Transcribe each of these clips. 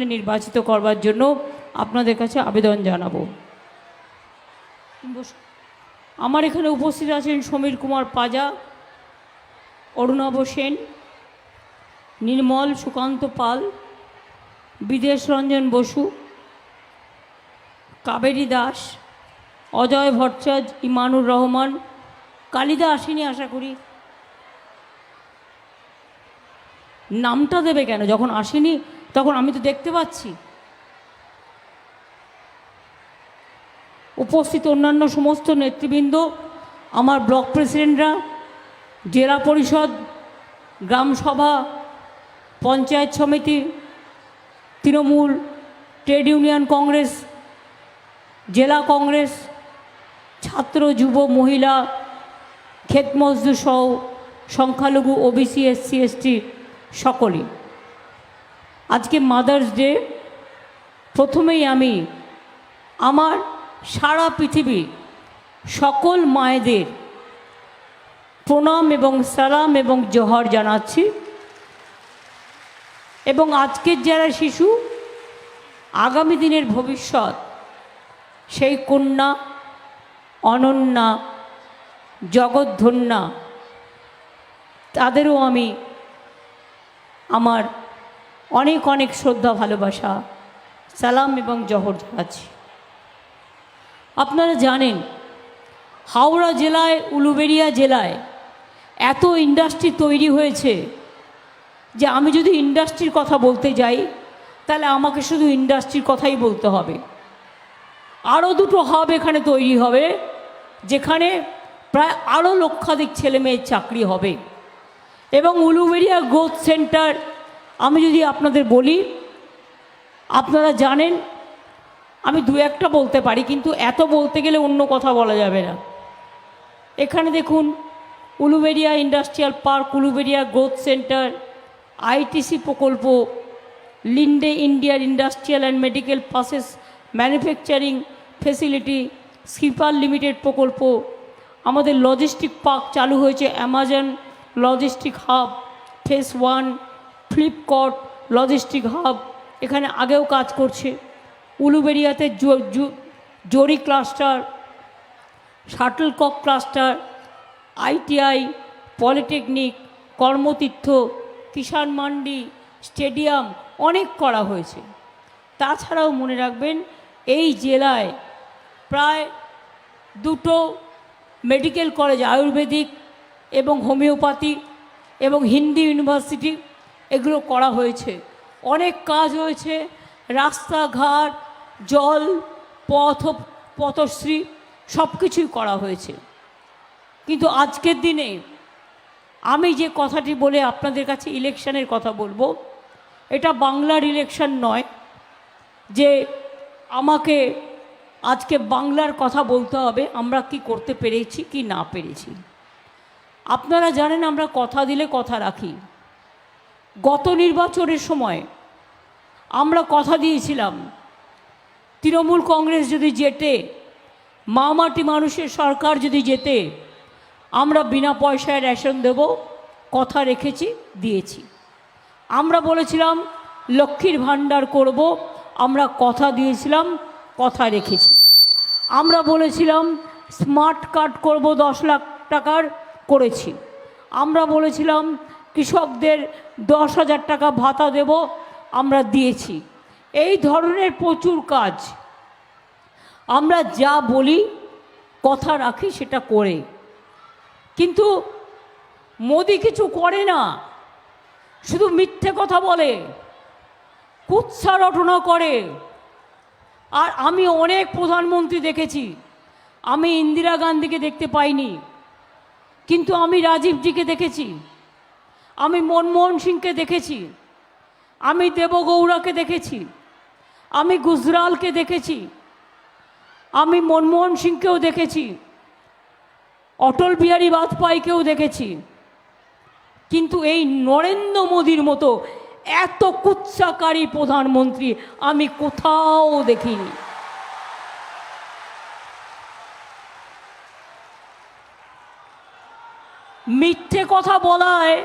আসনে নির্বাচিত করবার জন্য আপনাদের কাছে আবেদন জানাব। আমার এখানে উপস্থিত আছেন সমীর কুমার পাজা, অরুণাভ সেন, নির্মল সুকান্ত পাল, বিদেশ রঞ্জন বসু, কাবেরী দাস, অজয় ভট্টাচার্য, ইমানুর রহমান কালিদা আসেনি আশা করি। নামটা দেবে কেন? যখন আসেনি তখন আমি তো দেখতে পাচ্ছি। উপস্থিত অন্যান্য সমস্ত নেতৃবৃন্দ, আমার ব্লক প্রেসিডেন্টরা, জেলা পরিষদ, গ্রাম সভা, পঞ্চায়েত সমিতি, তৃণমূল, ট্রেড ইউনিয়ন কংগ্রেস, জেলা কংগ্রেস, ছাত্র, যুব, মহিলা, ক্ষেত মজদুর সহ সংখ্যালঘু, ওবিসি, এসসি, এসটি সকলেই। আজকে মাদার্স ডে প্রথমেই আমি আমার সারা পৃথিবী সকল মায়েদের প্রণাম এবং সালাম এবং জোহর জানাচ্ছি। এবং আজকের যারা শিশু, আগামী দিনের ভবিষ্যৎ, সেই কন্যা, অনন্যা জগৎধন্যা তাদেরও আমি আমার অনেক অনেক শ্রদ্ধা, ভালোবাসা, সালাম এবং জহর জানাচ্ছি। আপনারা জানেন, হাওড়া জেলায়, উলুবেড়িয়া জেলায় এত ইন্ডাস্ট্রি তৈরি হয়েছে যে আমি যদি ইন্ডাস্ট্রির কথা বলতে যাই, তাহলে আমাকে শুধু ইন্ডাস্ট্রির কথাই বলতে হবে। আরও দুটো হাব এখানে তৈরি হবে, যেখানে প্রায় আরও লক্ষাধিক ছেলে মেয়ের চাকরি হবে। এবং উলুবেড়িয়া গ্রোথ সেন্টার আমি যদি আপনাদের বলি, আপনারা জানেন, আমি দু একটা বলতে পারি, কিন্তু এত বলতে গেলে অন্য কথা বলা যাবে না। এখানে দেখুন, Uluberia industrial park Uluberia growth centre, ITC প্রকল্প, লিন্ডে ইন্ডিয়ার industrial and medical process manufacturing facility Skipper Limited প্রকল্প, আমাদের লজিস্টিক পার্ক চালু হয়েছে, Amazon logistic hub, phase one Flipkart logistic hub এখানে আগেও কাজ করছে। উলুবেরিয়াতে zari cluster, shuttlecock cluster, ITI, polytechnic, Karmatirtha, Kisan Mandi, stadium অনেক করা হয়েছে। তাছাড়াও মনে রাখবেন, এই জেলায় প্রায় দুটো মেডিকেল কলেজ আয়ুর্বেদিক এবং হোমিওপ্যাথি এবং হিন্দি ইউনিভার্সিটি এগুলো করা হয়েছে। অনেক কাজ হয়েছে রাস্তাঘাট, জল, পথ, পথশ্রী সব কিছুই করা হয়েছে। কিন্তু আজকের দিনে আমি যে কথাটি বলে আপনাদের কাছে ইলেকশনের কথা বলব, এটা বাংলার ইলেকশন নয়, যে আমাকে আজকে বাংলার কথা বলতে হবে, আমরা কি করতে পেরেছি, কি না পেরেছি। আপনারা জানেন আমরা কথা দিলে কথা রাখি। গত নির্বাচনের সময় আমরা কথা দিয়েছিলাম, তৃণমূল কংগ্রেস যদি জেতে, মামাটি মানুষের সরকার যদি যেতে আমরা বিনা পয়সায় রেশন দেব, কথা রেখেছি, দিয়েছি। আমরা বলেছিলাম, লক্ষ্মীর ভাণ্ডার করব, আমরা কথা দিয়েছিলাম, কথা রেখেছি। আমরা বলেছিলাম, স্মার্ট কার্ড করব দশ লাখ টাকার, করেছি। আমরা বলেছিলাম কৃষকদের দশ হাজার টাকা ভাতা দেব, আমরা দিয়েছি। এই ধরনের প্রচুর কাজ। আমরা যা বলি, কথা রাখি, সেটা করে। কিন্তু মোদি কিছু করে না। শুধু মিথ্যে কথা বলে, কুৎসা রটনা করে। আর আমি অনেক প্রধানমন্ত্রী দেখেছি, আমি ইন্দিরা গান্ধীকে দেখতে পাইনি, কিন্তু আমি রাজীবজিকে দেখেছি। আমি মনমোহন সিংকে দেখেছি। আমি দেবগৌড়াকে দেখেছি। আমি গুজরালকে দেখেছি। আমি মনমোহন সিংকেও দেখেছি। অটল বিহারী বাজপেয়ীকেও দেখেছি। কিন্তু এই নরেন্দ্র মোদীর মতো এত কুৎসাকারী প্রধানমন্ত্রী আমি কোথাও দেখিনি। মিথ্যে কথা বলায়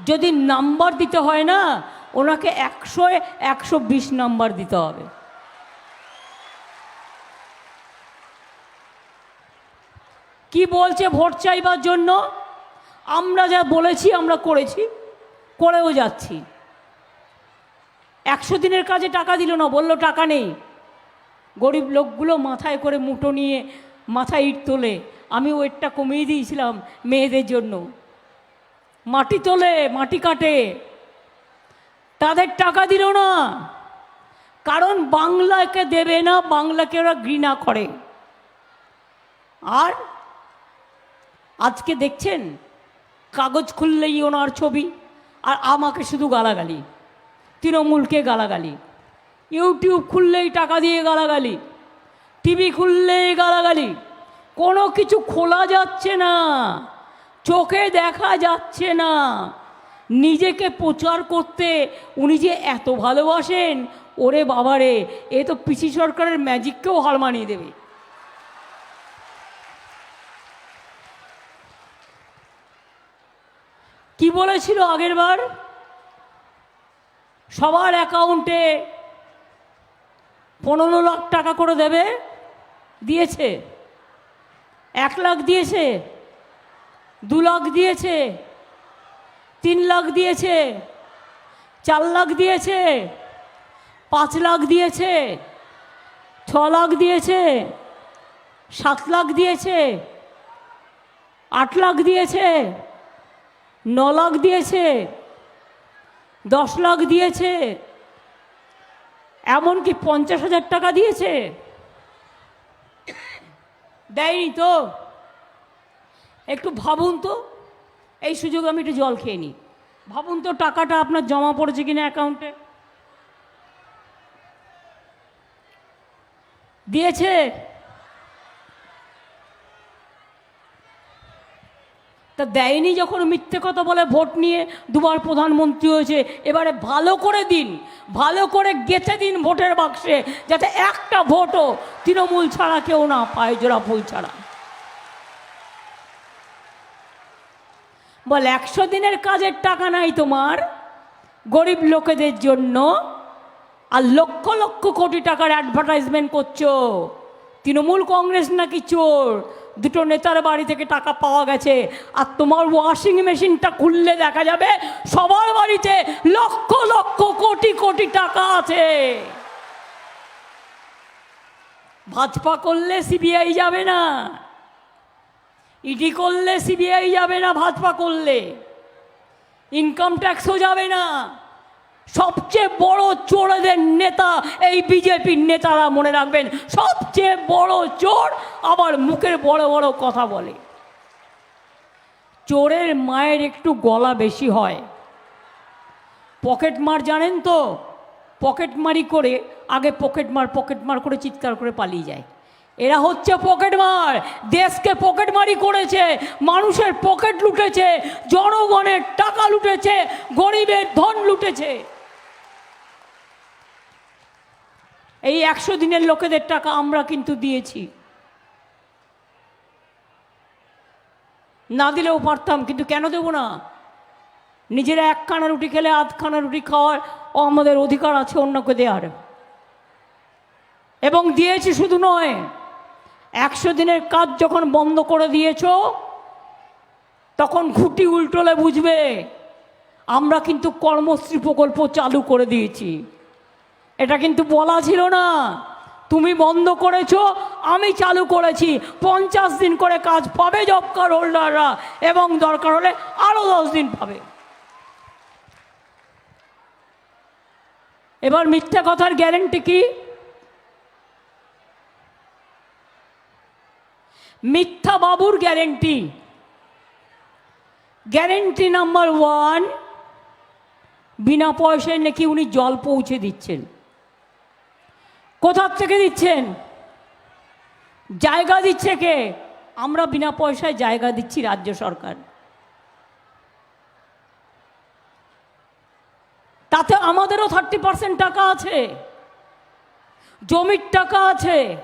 যদি নাম্বার দিতে হয় না, ওনাকে একশো একশো বিশ নাম্বার দিতে হবে। কি বলছে ভোট চাইবার জন্য? আমরা যা বলেছি, আমরা করেছি, করেও যাচ্ছি। একশো দিনের কাজে টাকা দিল না, বলল টাকা নেই। গরিব লোকগুলো মাথায় করে মুটো নিয়ে মাথায় ইট তোলে। আমি ওয়েটটা কমিয়ে দিয়েছিলাম মেয়েদের জন্য। মাটি তোলে, মাটি কাটে। তাদের টাকা দিল না। কারণ বাংলাকে দেবে না, বাংলাকে ওরা ঘৃণা করে। আর আজকে দেখছেন, কাগজ খুললেই ওনার ছবি, আর আমাকে শুধু গালাগালি। তৃণমূলকে গালাগালি। ইউটিউব খুললেই টাকা দিয়ে গালাগালি। টিভি খুললেই গালাগালি। কোনো কিছু খোলা যাচ্ছে না। চোখে দেখা যাচ্ছে না। নিজেকে প্রচার করতে উনি যে এত ভালোবাসেন, ওরে বাবারে, এ তো পিসি সরকারের ম্যাজিককেও হার মানিয়ে দেবে। কি বলেছিল আগের বার? সবার অ্যাকাউন্টে পনেরো লাখ টাকা করে দেবে। দিয়েছে। এক লাখ দিয়েছে। দু লাখ দিয়েছে, তিন লাখ দিয়েছে, চার লাখ দিয়েছে, পাঁচ লাখ দিয়েছে, ছ লাখ দিয়েছে, সাত লাখ দিয়েছে, আট লাখ দিয়েছে, ন লাখ দিয়েছে, দশ লাখ দিয়েছে, এমনকি পঞ্চাশ হাজার টাকা দিয়েছে। দেয়নি তো? একটু ভাবুন তো। এই সুযোগে আমি একটু জল খেয়ে নিই। ভাবুন তো টাকাটা আপনার জমা পড়েছে কিনা অ্যাকাউন্টে। দিয়েছে। তা দেয়নি যখন মিথ্যে কথা বলে ভোট নিয়ে দুবার প্রধানমন্ত্রী হয়েছে। এবারে ভালো করে দিন, ভালো করে গেছে দিন ভোটের বাক্সে, যাতে একটা ভোটও তৃণমূল ছাড়া কেউ না পায়, জোড়া ফুল ছাড়া। বল, একশো দিনের কাজের টাকা নাই তোমার? গরিব লোকেদের জন্য আর লক্ষ লক্ষ কোটি টাকার অ্যাডভার্টাইজমেন্ট করছ। তৃণমূল কংগ্রেস নাকি চোর? দুটো নেতার বাড়ি থেকে টাকা পাওয়া গেছে আর তোমার ওয়াশিং মেশিনটা খুললে দেখা যাবে সবার বাড়িতে লক্ষ লক্ষ কোটি কোটি টাকা আছে। ভাজপা করলে সিবিআই যাবে না। ইডি করলে সিবিআই যাবে না, ভাজপা করলে। ইনকাম ট্যাক্সও যাবে না। সবচেয়ে বড় চোরদের নেতা এই বিজেপির নেতারা মনে রাখবেন, সবচেয়ে বড় চোর আবার মুখের বড় বড় কথা বলে। চোরের মায়ের একটু গলা বেশি হয়। পকেট মার জানেন তো? পকেট মারি করে, আগে পকেট মার করে চিৎকার করে পালিয়ে যায়। এরা হচ্ছে পকেট মার। দেশকে পকেট মারি করেছে, মানুষের পকেট লুটেছে, জনগণের টাকা লুটেছে, গরিবের ধন লুটেছে। এই একশো দিনের লোকেদের টাকা আমরা কিন্তু দিয়েছি। না দিলেও পারতাম, কিন্তু কেন দেবো না? নিজেরা একখানা রুটি খেলে আধখানা রুটি খাওয়ার ও আমাদের অধিকার আছে অন্যকে দেওয়ার এবং দিয়েছি শুধু নয় একশো দিনের কাজ যখন বন্ধ করে দিয়েছ, তখন ঘুটি উল্টোলে বুঝবে, আমরা কিন্তু কর্মশ্রী প্রকল্প চালু করে দিয়েছি। এটা কিন্তু বলা ছিল না। তুমি বন্ধ করেছ, আমি চালু করেছি। পঞ্চাশ দিন করে কাজ পাবে জব কার্ড হোল্ডাররা, এবং দরকার হলে আরও দশ দিন পাবে। এবার মিথ্যা কথার গ্যারেন্টি কি? মিথ্যা বাবুর গ্যারেন্টি। গ্যারেন্টি নাম্বার ওয়ান, বিনা পয়সায় নাকি উনি জল পৌঁছে দিচ্ছেন। কোথার থেকে দিচ্ছেন? জায়গা দিচ্ছে কে? আমরা বিনা পয়সায় জায়গা দিচ্ছি রাজ্য সরকার। তাতে আমাদেরও থার্টি পার্সেন্ট টাকা আছে। জমির টাকা আছে।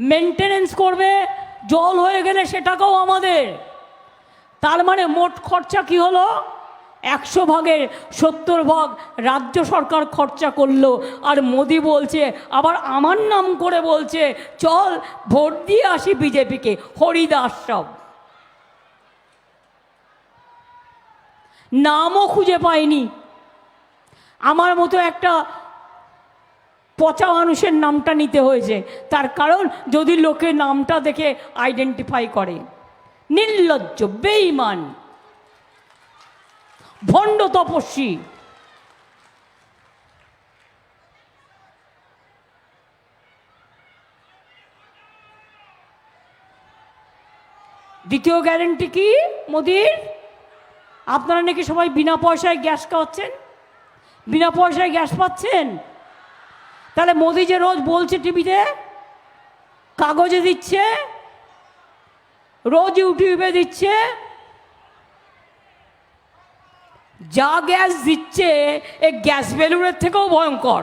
মেনটেনেন্স করবে, জল হয়ে গেলে সেটাকেও আমাদের। তার মানে মোট খরচা কি হলো? একশো ভাগের সত্তর ভাগ রাজ্য সরকার খরচা করল। আর মোদি বলছে, আবার আমার নাম করে বলছে, চল ভোট দিয়ে আসি বিজেপিকে, হরিদাস সব। নামও খুঁজে পাইনি। আমার মতো একটা পচা মানুষের নামটা নিতে হয়েছে। তার কারণ যদি লোকে নামটা দেখে আইডেন্টিফাই করে, নির্লজ্জ বেইমান ভণ্ড তপস্বী, দ্বিতীয় গ্যারেন্টি কি মোদির? আপনারা নাকি সবাই বিনা পয়সায় গ্যাস খাওয়াচ্ছেন? বিনা পয়সায় গ্যাস পাচ্ছেন? তাহলে মোদি যে রোজ বলছে টিভিতে, কাগজে দিচ্ছে, রোজ ইউটিউবে দিচ্ছে, যা গ্যাস দিচ্ছে এই গ্যাস বেলুনের থেকেও ভয়ঙ্কর।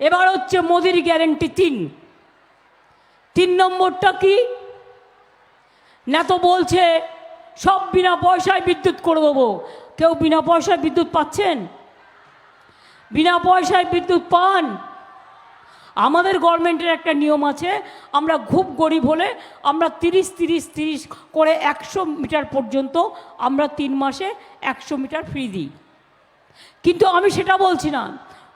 এবার হচ্ছে মোদির গ্যারেন্টি তিন। তিন নম্বরটা কি? না তো বলছে সব বিনা পয়সায় বিদ্যুৎ করে দেবো। কেউ বিনা পয়সায় বিদ্যুৎ পাচ্ছেন? বিনা পয়সায় বিদ্যুৎ পান? আমাদের গভর্নমেন্টের একটা নিয়ম আছে, আমরা খুব গরিব হলে আমরা তিরিশ তিরিশ তিরিশ করে একশো মিটার পর্যন্ত আমরা তিন মাসে একশো মিটার ফ্রি দিই। কিন্তু আমি সেটা বলছি না।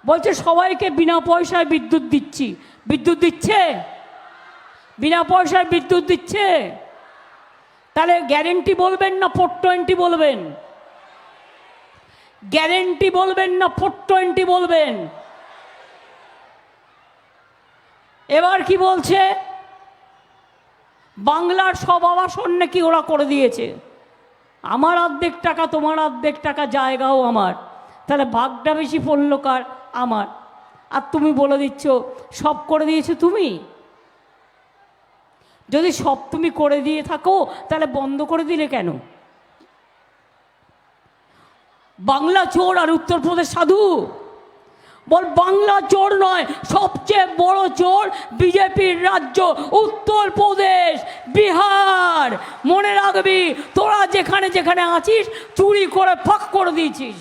বলছে, সবাইকে বিনা পয়সায় বিদ্যুৎ দিচ্ছি। বিদ্যুৎ দিচ্ছে? বিনা পয়সায় বিদ্যুৎ দিচ্ছে? তাহলে গ্যারেন্টি বলবেন না ফোর টোয়েন্টি বলবেন? গ্যারেন্টি বলবেন না ফোর টোয়েন্টি বলবেন? এবার কি বলছে? বাংলার সব আবাসন নাকি ওরা করে দিয়েছে। আমার অর্ধেক টাকা, তোমার অর্ধেক টাকা জায়গাও আমার। তাহলে ভাগটা বেশি পড়ল কার? আমার। আর তুমি বলে দিচ্ছ, সব করে দিয়েছ তুমি? যদি সব তুমি করে দিয়ে থাকো, তাহলে বন্ধ করে দিলে কেন? বাংলা চোর আর উত্তরপ্রদেশ সাধু। বল, বাংলা চোর নয়, সবচেয়ে বড় চোর বিজেপির রাজ্য উত্তরপ্রদেশ, বিহার। মনে রাখবি, তোরা যেখানে যেখানে আছিস, চুরি করে ফাঁক করে দিয়েছিস।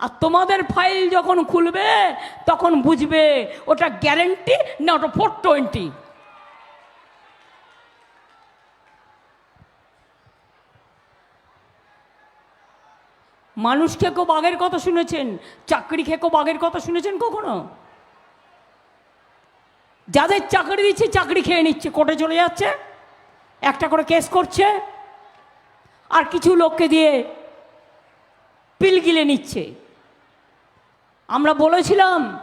আর তোমাদের ফাইল যখন খুলবে, তখন বুঝবে, ওটা গ্যারেন্টি না, ওটা ফোর টোয়েন্টি মানুষ খেকো বাঘের কথা শুনেছেন? চাকরি খেকো বাঘের কথা শুনেছেন কখনো? যাদের চাকরি দিচ্ছে, চাকরি খেয়ে নিচ্ছে, কোর্টে চলে যাচ্ছে, একটা করে কেস করছে, আর কিছু লোককে দিয়ে পিল গিলে নিচ্ছে। আমরা বলেছিলাম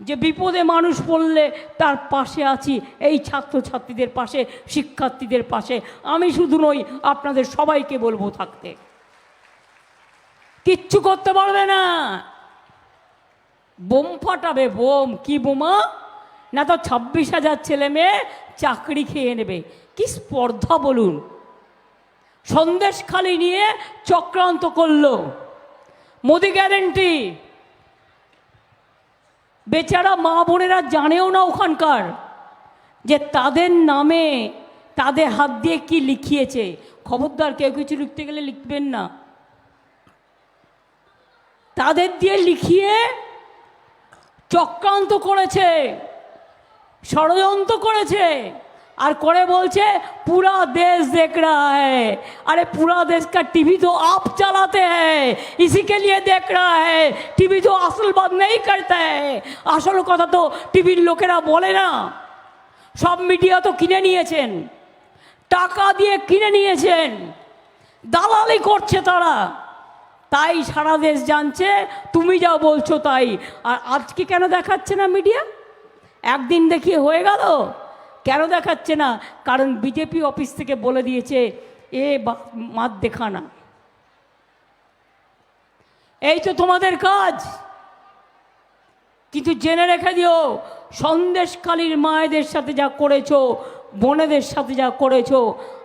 যে বিপদে মানুষ পড়লে তার পাশে আছি, এই ছাত্রছাত্রীদের পাশে, শিক্ষার্থীদের পাশে। আমি শুধু নই, আপনাদের সবাইকে বলব থাকতে। কিচ্ছু করতে পারবে না। বোম ফাটাবে, বোম। কি বোমা? না তো ছাব্বিশ হাজার ছেলে মেয়ে চাকরি খেয়ে নেবে। কি স্পর্ধা বলুন। সন্দেশ খালি নিয়ে চক্রান্ত করল। মোদি গ্যারেন্টি। বেচারা মা বোনেরা জানেও না ওখানকার যে তাদের নামে তাদের হাত দিয়ে কি লিখিয়েছে। খবরদার কেউ কিছু লিখতে গেলে লিখবেন না। তাদের দিয়ে লিখিয়ে চক্রান্ত করেছে ষড়যন্ত্র করেছে আর করে বলছে পুরা देश देख रहा है अरे पूरा देश का टीवी तो आप चलाते हैं इसी के लिए देख रहा है टीवी तो असल बात नहीं करता है আসল কথা তো টিভির লোকেরা বলে না সব মিডিয়া তো কিনে নিয়েছেন টাকা দিয়ে কিনে নিয়েছেন দালালি করছে তারা তাই সারা দেশ জানছে, তুমি যা বলছো তাই। আর আজকে কেন দেখাচ্ছে না মিডিয়া? একদিন দেখিয়ে হয়ে গেল? কেন দেখাচ্ছে না? কারণ বিজেপি অফিস থেকে বলে দিয়েছে, এ মাত দেখানা এই তো তোমাদের কাজ। কিন্তু জেনে রেখে দিও, সন্দেশকালীর মায়েদের সাথে যা করেছ বোনেদের সাথে যা করেছ,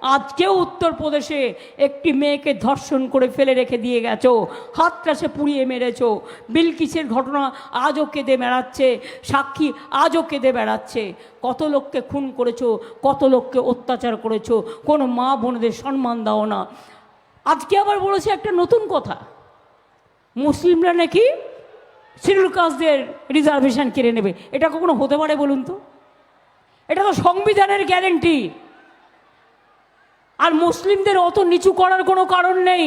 আজকেও উত্তরপ্রদেশে একটি মেয়েকে ধর্ষণ করে ফেলে রেখে দিয়ে গেছো হাতটাসে পুড়িয়ে মেরেছ। বিলকিসের ঘটনা আজও কেঁদে বেড়াচ্ছে, সাক্ষী আজও কেঁদে বেড়াচ্ছে। কত লোককে খুন করেছ, কত লোককে অত্যাচার করেছ, কোনো মা বোনেদের সম্মান দাও না। আজকে আবার বলেছে একটা নতুন কথা। মুসলিমরা নাকি শিডিউল কাস্টদের রিজার্ভেশন কেড়ে নেবে। এটা কখনো হতে পারে বলুন তো? এটা তো সংবিধানের গ্যারেন্টি। আর মুসলিমদের অত নিচু করার কোনো কারণ নেই।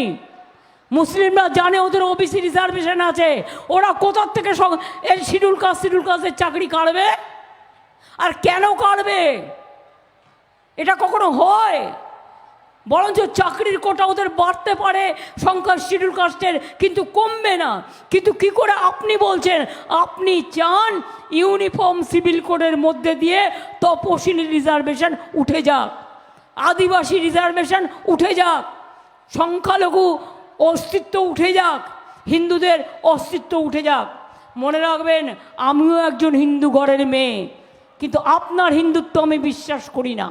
মুসলিমরা জানে ওদের ওবিসি রিজার্ভেশন আছে। ওরা কোথার থেকে এর শিডিউল কাস্ট, শিডিউল কাস্টের চাকরি কাড়বে আর কেন কাড়বে এটা কখনো হয়? বরঞ্চ চাকরির কোটা ওদের বাড়তে পারে সংখ্যা শিডিউল কাস্টের কিন্তু কমবে না। কিন্তু কি করে আপনি বলছেন? আপনি চান ইউনিফর্ম সিভিল কোডের মধ্যে দিয়ে তপশিলি রিজার্ভেশন উঠে যাক, আদিবাসী রিজার্ভেশন উঠে যাক, সংখ্যালঘু অস্তিত্ব উঠে যাক, হিন্দুদের অস্তিত্ব উঠে যাক। মনে রাখবেন, আমিও একজন হিন্দু ঘরের মেয়ে, কিন্তু আপনার হিন্দুত্ব আমি বিশ্বাস করি না।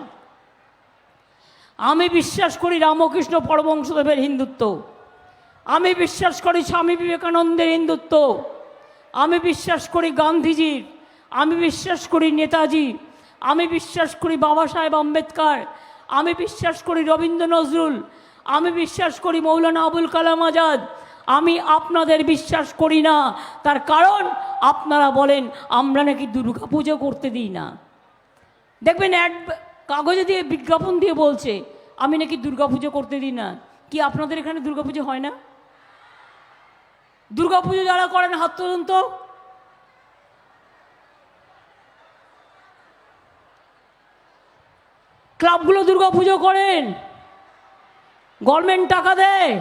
আমি বিশ্বাস করি রামকৃষ্ণ পরমংশদেবের হিন্দুত্ব। আমি বিশ্বাস করি স্বামী বিবেকানন্দের হিন্দুত্ব। আমি বিশ্বাস করি গান্ধীজির। আমি বিশ্বাস করি নেতাজি। আমি বিশ্বাস করি বাবা সাহেব আম্বেদকর। আমি বিশ্বাস করি রবীন্দ্র নজরুল। আমি বিশ্বাস করি মৌলানা আবুল কালাম আজাদ। আমি আপনাদের বিশ্বাস করি না। তার কারণ আপনারা বলেন, আমরা নাকি দুর্গা পুজো করতে দিই না। দেখবেন অ্যাড কাগজে দিয়ে বিজ্ঞাপন দিয়ে বলছে, আমি নাকি দুর্গাপুজো করতে দিই না। কি আপনাদের এখানে দুর্গাপুজো হয় না? দুর্গাপুজো যারা করেন, হাত তুলুন তো। ক্লাবগুলো দুর্গাপুজো করেন। গভর্নমেন্ট টাকা দেয়।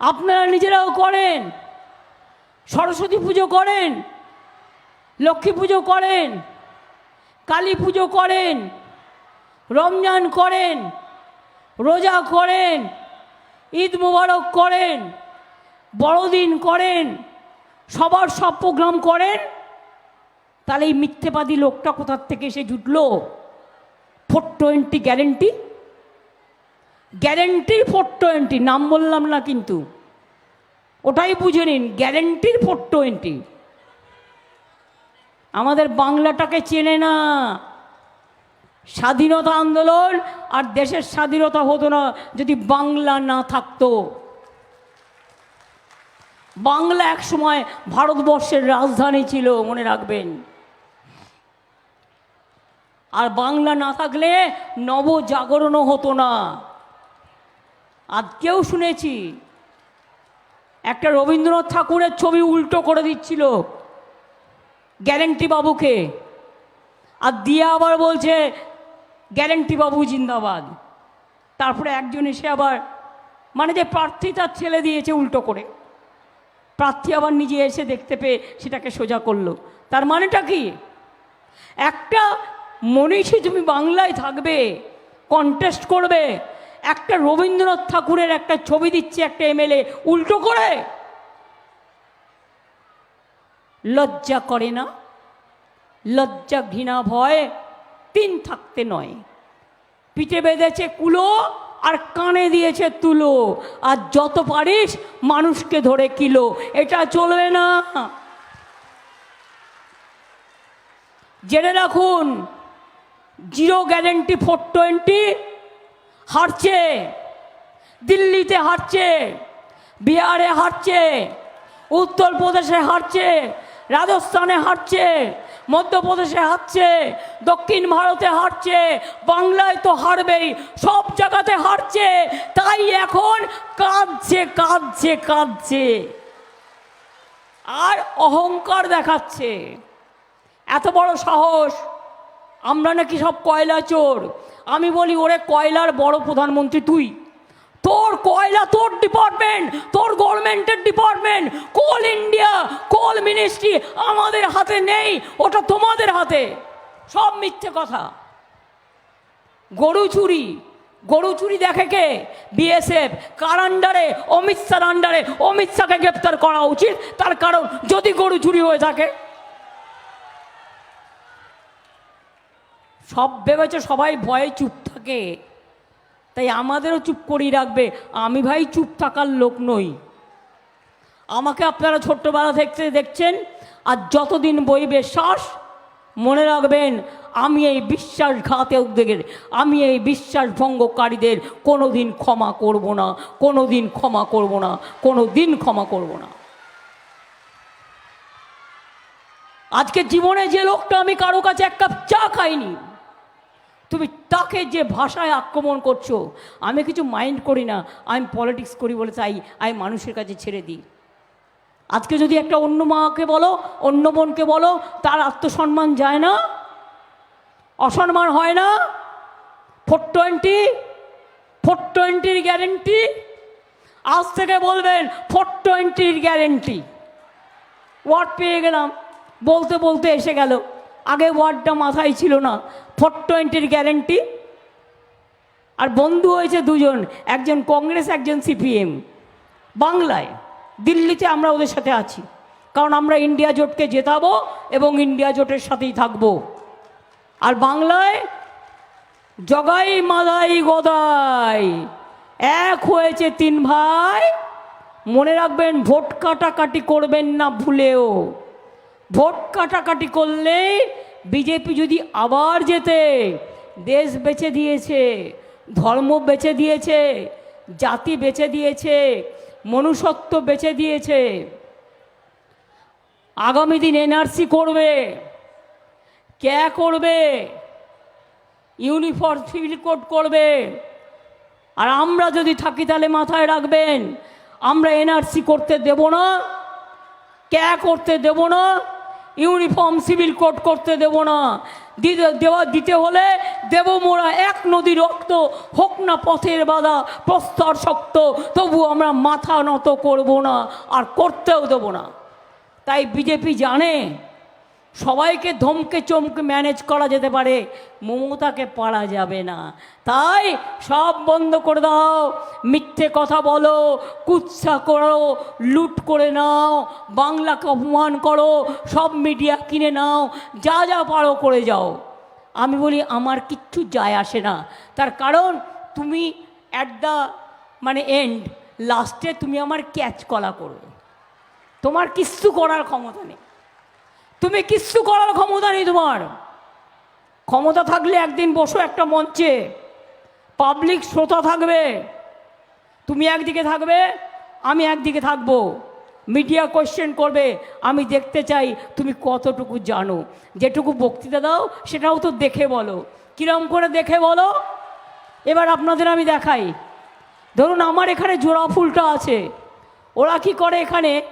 আপনারা নিজেরাও করেন। সরস্বতী পুজো করেন। লক্ষ্মী পুজো করেন। কালী পুজো করেন। রমজান করেন, রোজা করেন, ঈদ মুবারক করেন, বড়দিন করেন, সবার সব প্রোগ্রাম করেন, তাহলে এই মিথ্যেবাদী লোকটা কোথার থেকে এসে জুটলো? ফোর টোয়েন্টি গ্যারেন্টি গ্যারেন্টির ফোর টোয়েন্টি নাম বললাম না কিন্তু। ওটাই বুঝে নিন গ্যারেন্টির ফোর টোয়েন্টি আমাদের বাংলাটাকে চেনে না। স্বাধীনতা আন্দোলন আর দেশের স্বাধীনতা হতো না যদি বাংলা না থাকতো। বাংলা এক সময় ভারতবর্ষের রাজধানী ছিল, মনে রাখবেন। আর বাংলা না থাকলে নবজাগরণও হতো না। আজকেও শুনেছি, একটা রবীন্দ্রনাথ ঠাকুরের ছবি উল্টো করে দিচ্ছিল গ্যারেন্টি বাবুকে আর দিয়ে আবার বলছে গ্যারেন্টি বাবু জিন্দাবাদ। তারপরে একজন এসে আবার মানে যে প্রার্থী তার ছেলে দিয়েছে উল্টো করে। প্রার্থী আবার নিজে এসে দেখতে পেয়ে সেটাকে সোজা করল। তার মানেটা কি? একটা মনীষী তুমি বাংলায় থাকবে কন্টেস্ট করবে, একটা রবীন্দ্রনাথ ঠাকুরের একটা ছবি দিচ্ছে একটা এমএলএ উল্টো করে। লজ্জা করে না? লজ্জা ঘৃণা ভয়? তিন থাকতে নয়। পিঠে বেঁধেছে কুলো আর কানে দিয়েছে তুলো। আর যত পারিস মানুষকে ধরে কিলো। এটা চলবে না। জেনে রাখুন, জিরো গ্যারেন্টি ফোর টোয়েন্টি হারছে, দিল্লিতে হারছে, বিহারে হারছে, উত্তরপ্রদেশে হারছে, রাজস্থানে হারছে মধ্যপ্রদেশে হারছে দক্ষিণ ভারতে হারছে বাংলায় তো হারবেই, সব জায়গাতে হারছে তাই এখন কাঁদছে কাঁদছে কাঁদছে। আর অহংকার দেখাচ্ছে। এত বড় সাহস, আমরা নাকি সব কয়লা চোর। আমি বলি, ওরে কয়লার বড় প্রধানমন্ত্রী তুই। তোর কয়লা, তোর ডিপার্টমেন্ট তোর গভর্নমেন্টের department Coal India coal ministry আমাদের হাতে নেই, ওটা তোমাদের হাতে। সব মিথ্যে কথা। গরু চুরি গরু চুরি দেখে কে? বিএসএফ কার আন্ডারে অমিত শাহর আন্ডারে অমিত শাহকে গ্রেপ্তার করা উচিত, তার কারণ যদি গরু চুরি হয়ে থাকে। সব ভেবেছে সবাই ভয়ে চুপ থাকে। তাই আমাদেরও চুপ করিয়ে রাখবে। আমি ভাই চুপ থাকার লোক নই। আমাকে আপনারা ছোট্টবেলা দেখতে দেখছেন, আর যতদিন বইবে শ্বাস, মনে রাখবেন, আমি এই বিশ্বাসঘাতকদের আমি এই বিশ্বাস ভঙ্গকারীদের কোনো দিন ক্ষমা করব না কোনো দিন ক্ষমা করব না কোনো দিন ক্ষমা করব না। আজকে জীবনে যে লোকটা আমি কারও কাছে এক কাপ চা খাইনি তুমি তাকে যে ভাষায় আক্রমণ করছ, আমি কিছু মাইন্ড করি না আমি পলিটিক্স করি বলে তাই আমি মানুষের কাছে ছেড়ে দিই। আজকে যদি একটা অন্য মাকে বলো, অন্য বোনকে বলো, তার আত্মসম্মান যায় না, অসম্মান হয় না ফোর টোয়েন্টি ফোর টোয়েন্টির গ্যারেন্টি আজ থেকে বলবেন ফোর টোয়েন্টির গ্যারেন্টি ওয়ার্ড পেয়ে গেলাম, বলতে বলতে এসে গেল। আগে ওয়ার্ডটা মাথায় ছিল না। ফোর টোয়েন্টির গ্যারেন্টি আর বন্ধু হয়েছে দুজন, একজন কংগ্রেস, একজন সিপিএম। বাংলায়, দিল্লিতে আমরা ওদের সাথে আছি। কারণ আমরা ইন্ডিয়া জোটকে জেতাবো এবং ইন্ডিয়া জোটের সাথেই থাকব। আর বাংলায়, জগাই মাদাই গদাই। এক হয়েছে তিন ভাই। মনে রাখবেন, ভোট কাটাকাটি করবেন না ভুলেও। ভোট কাটাকাটি করলেই বিজেপি যদি আবার যেতে দেশ বেচে দিয়েছে, ধর্ম বেচে দিয়েছে, জাতি বেচে দিয়েছে, মনুষ্যত্ব বেচে দিয়েছে, আগামী দিন এনআরসি করবে কে করবে, ইউনিফর্ম সিভিল কোড করবে, আর আমরা যদি থাকি তাহলে মাথায় রাখবেন, আমরা এনআরসি করতে দেব না, ক্যা করতে দেব না ইউনিফর্ম সিভিল কোড করতে দেব না। দিতে দেওয়া দিতে হলে দেব মোরা এক নদী রক্ত, হোক না পথের বাধা, প্রস্তর শক্ত, তবু আমরা মাথা নত করব না, আর করতেও দেব না। তাই বিজেপি জানে সবাইকে ধমকে চমকে ম্যানেজ করা যেতে পারে, মমতাকে পারা যাবে না। তাই সব বন্ধ করে দাও, মিথ্যে কথা বলো, কুৎসা করো, লুট করে নাও, বাংলাকে অপমান করো, সব মিডিয়া কিনে নাও, যা যা পারো করে যাও। আমি বলি, আমার কিচ্ছু যায় আসে না। তার কারণ, তুমি অ্যাট দ্য মানে এন্ড লাস্টে তুমি আমার ক্যাচ কলা করবে তোমার কিচ্ছু করার ক্ষমতা নেই। তুমি কিচ্ছু করার ক্ষমতা নেই তোমার। ক্ষমতা থাকলে একদিন বসো একটা মঞ্চে। পাবলিক শ্রোতা থাকবে। তুমি একদিকে থাকবে, আমি একদিকে থাকব। মিডিয়া কোয়েশ্চেন করবে, আমি দেখতে চাই তুমি কতটুকু জানো। যেটুকু বক্তৃতা দাও, সেটাও তো দেখে বলো। কিরম করে দেখে বলো? এবার আপনাদের আমি দেখাই। ধরুন আমার এখানে জোড়া ফুলটা আছে। ওরা কি করে এখানে?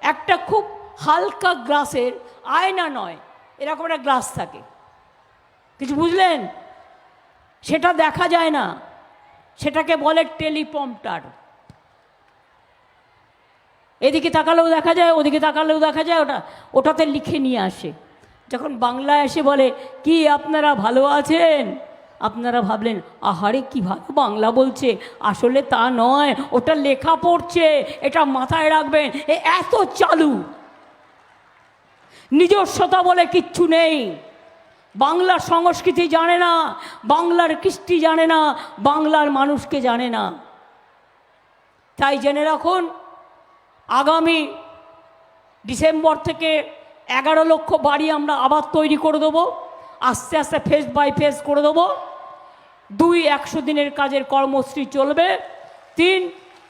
একটা খুব হালকা গ্লাসের আয়না নয়, এরকম একটা গ্লাস থাকে। কিছু বুঝলেন? সেটা দেখা যায় না। সেটাকে বলে টেলিপম্পটার। এদিকে তাকালেও দেখা যায়, ওদিকে তাকালেও দেখা যায়, ওটা ওটাতে লিখে নিয়ে আসে। যখন বাংলায় এসে বলে, কি আপনারা ভালো আছেন? আপনারা ভাবলেন, আহারে, কি ভালো বাংলা বলছে। আসলে তা নয়, ওটা লেখা পড়ছে, এটা মাথায় রাখবেন, এ এত চালু। নিজস্বতা বলে কিচ্ছু নেই। বাংলার সংস্কৃতি জানে না, বাংলার কৃষ্টি জানে না, বাংলার মানুষকে জানে না। তাই জেনে রাখুন, আগামী ডিসেম্বর থেকে এগারো লক্ষ বাড়ি আমরা আবার তৈরি করে দেবো, আস্তে আস্তে ফেস বাই ফেস করে দেবো। দুই একশো দিনের কাজের কর্মশ্রী চলবে। তিন,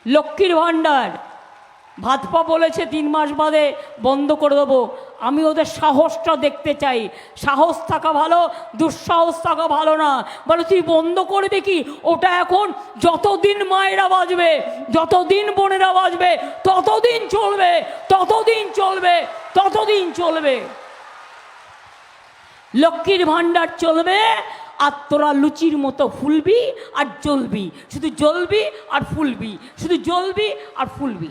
লক্ষ্মীর ভাণ্ডার। ভাতপা বলেছে, তিন মাস বাদে বন্ধ করে দেবো। আমি ওদের সাহসটা দেখতে চাই। সাহস থাকা ভালো, দুঃসাহস থাকা ভালো না। বলে, তুই বন্ধ করবি কি? ওটা এখন যতদিন মায়েরা বাজবে যতদিন বোনেরা বাজবে ততদিন চলবে ততদিন চলবে ততদিন চলবে। লক্ষ্মীর ভাণ্ডার চলবে, আর তোরা লুচির মতো ফুলবি আর জ্বলবি। শুধু জ্বলবি আর ফুলবি, শুধু জ্বলবি আর ফুলবি।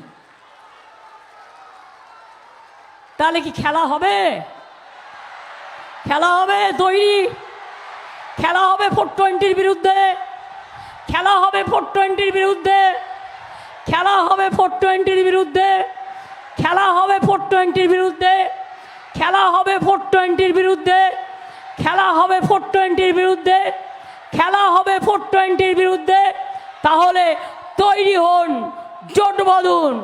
তাহলে কি খেলা হবে? খেলা হবে তৈরি। খেলা হবে ফোর টোয়েন্টির বিরুদ্ধে। খেলা হবে ফোর টোয়েন্টির বিরুদ্ধে। খেলা হবে ফোর টোয়েন্টির বিরুদ্ধে। খেলা হবে ফোর টোয়েন্টির বিরুদ্ধে। খেলা হবে ফোর টোয়েন্টির বিরুদ্ধে। খেলা হবে ফোর টোয়েন্টির বিরুদ্ধে। খেলা হবে ফোর টোয়েন্টির বিরুদ্ধে। তাহলে তৈরি হন জোট বাঁধুন।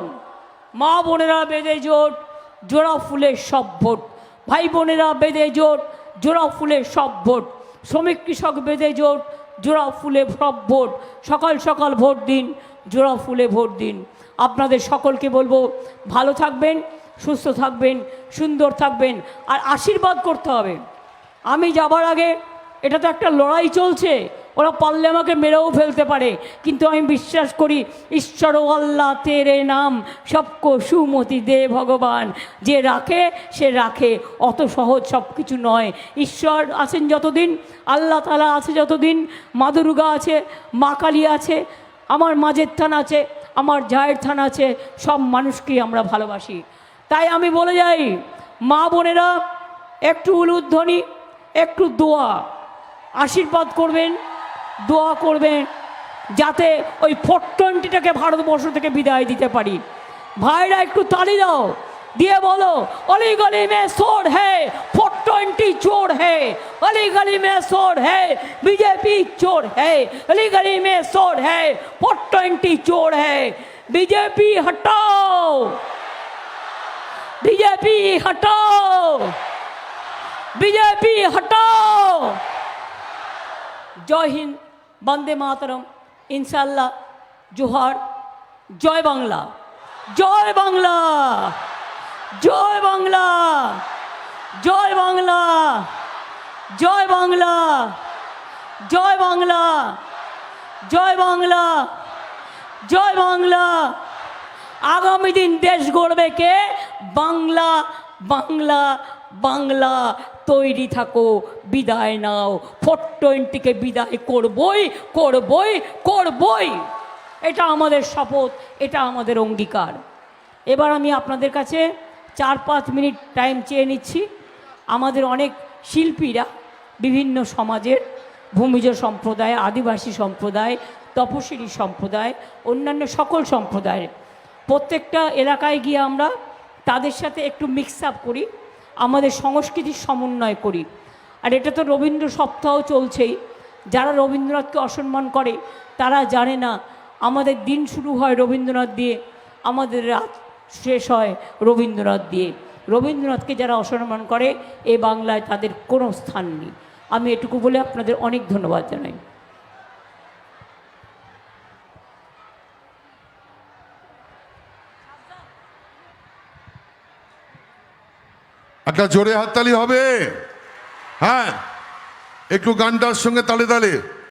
মা বোনেরা বেঁধে জোট। জোড়া ফুলের সব ভোট। ভাই বোনেরা বেঁধে জোট, জোড়া ফুলের সব ভোট। শ্রমিক কৃষক বেঁধে জোট, জোড়া ফুলে সব ভোট। সকাল সকাল ভোট দিন, জোড়া ফুলে ভোট দিন। আপনাদের সকলকে বলব, ভালো থাকবেন, সুস্থ থাকবেন, সুন্দর থাকবেন, আর আশীর্বাদ করতে হবে। আমি যাবার আগে এটা তো একটা লড়াই চলছে। ওরা পারলে আমাকে মেরেও ফেলতে পারে। কিন্তু আমি বিশ্বাস করি ঈশ্বর ও আল্লাহ তেরে নাম। সবকো সুমতি দে ভগবান। যে রাখে, সে রাখে। অত সহজ সব কিছু নয়। ঈশ্বর আছেন যতদিন, আল্লাহ তালা আছে যতদিন, মা দুর্গা আছে, মা কালী আছে, আমার মাঝের থান আছে, আমার জায়ের থান আছে, সব মানুষকেই আমরা ভালোবাসি। তাই আমি বলে যাই, মা বোনেরা, একটু উলুধ্বনি, একটু দোয়া, আশীর্বাদ করবেন। দোয়া করবেন যাতে ওই ফোর টোয়েন্টিটাকে ভারতবর্ষ থেকে বিদায় দিতে পারি ভাইরা একটু তালি দাও দিয়ে বলো অলি গলি মে সোর হে ফোর টোয়েন্টি চোর হে অলি গলি মে সোর হে বিজেপি চোর হে অলি গলি মে সোর হে ফোর টোয়েন্টি চোর হে বিজেপি হটাও बीजेपी हटाओ बीजेपी हटाओ জয় হিন্দ বন্দে মাতরম। ইনশাল্লাহ জোহার। জয় বাংলা। জয় বাংলা। জয় বাংলা। জয় বাংলা। জয় বাংলা। জয় বাংলা। জয় বাংলা। জয় বাংলা। আগামী দিন দেশ গড়বে কে? বাংলা বাংলা বাংলা। তৈরি থাকো, বিদায় নাও। ফোর টোয়েন্টিকে বিদায় করবই করবই করবই। এটা আমাদের শপথ, এটা আমাদের অঙ্গীকার। এবার আমি আপনাদের কাছে চার পাঁচ মিনিট টাইম চেয়ে নিচ্ছি। আমাদের অনেক শিল্পীরা বিভিন্ন সমাজের, ভূমিজ সম্প্রদায়, আদিবাসী সম্প্রদায়, তপশিলি সম্প্রদায়, অন্যান্য সকল সম্প্রদায়ের। প্রত্যেকটা এলাকায় গিয়ে আমরা তাদের সাথে একটু মিক্স আপ করি। আমাদের সংস্কৃতির সমন্বয় করি। আর এটা তো রবীন্দ্র সপ্তাহ চলছেই। যারা রবীন্দ্রনাথকে অসম্মান করে, তারা জানে না আমাদের দিন শুরু হয় রবীন্দ্রনাথ দিয়ে, আমাদের রাত শেষ হয় রবীন্দ্রনাথ দিয়ে। রবীন্দ্রনাথকে যারা অসম্মান করে, এ বাংলায় তাদের কোনো স্থান নেই। আমি এটুকু বলে আপনাদের অনেক ধন্যবাদ জানাই। একটা জোরে হাততালি হবে। হ্যাঁ একটু গানটার সঙ্গে তালে তালে।